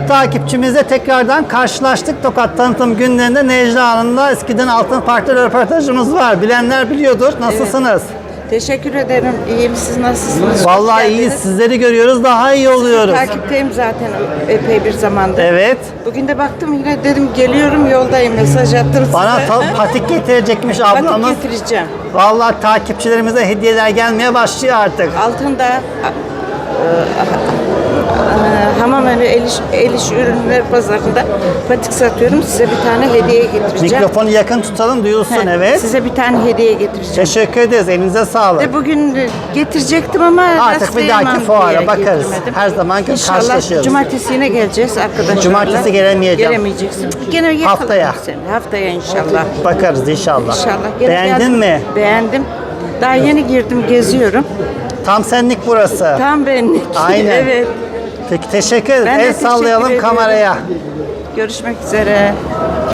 Takipçimizle tekrardan karşılaştık. Tokat tanıtım günlerinde Necla Hanım'la eskiden Altın Park'ta röportajımız var. Bilenler biliyordur. Nasılsınız? Teşekkür ederim. İyiyim. Siz nasılsınız? Vallahi Hoş iyiyiz. geldiniz. Sizleri görüyoruz. Daha iyi oluyoruz. Takipteyim zaten epey bir zamandır. Evet. Bugün de baktım yine dedim geliyorum yoldayım mesaj attım Bana size. ta- patik getirecekmiş Patik ablamız. getireceğim. Vallahi takipçilerimize hediyeler gelmeye başlıyor artık. Altında e, el iş, el iş ürünler pazarında patik satıyorum. Size bir tane hediye getireceğim. Mikrofonu yakın tutalım duyulsun He, evet. Size bir tane hediye getireceğim. Teşekkür ederiz. Elinize sağlık. De bugün getirecektim ama Artık bir dahaki fuara bakarız. getirmedim. Her zaman İnşallah karşılaşıyoruz. cumartesi yine geleceğiz arkadaşlarla. Cumartesi gelemeyeceğim. Gelemeyeceksin. Gene Haftaya. Seni. Haftaya inşallah. Bakarız inşallah. İnşallah. Gene Beğendin geldim. mi? Beğendim. Daha yeni girdim geziyorum. Tam senlik burası. Tam benlik. Aynen. evet. Peki teşekkür ederiz. Ben de El teşekkür sallayalım ediyorum. kameraya. Görüşmek üzere.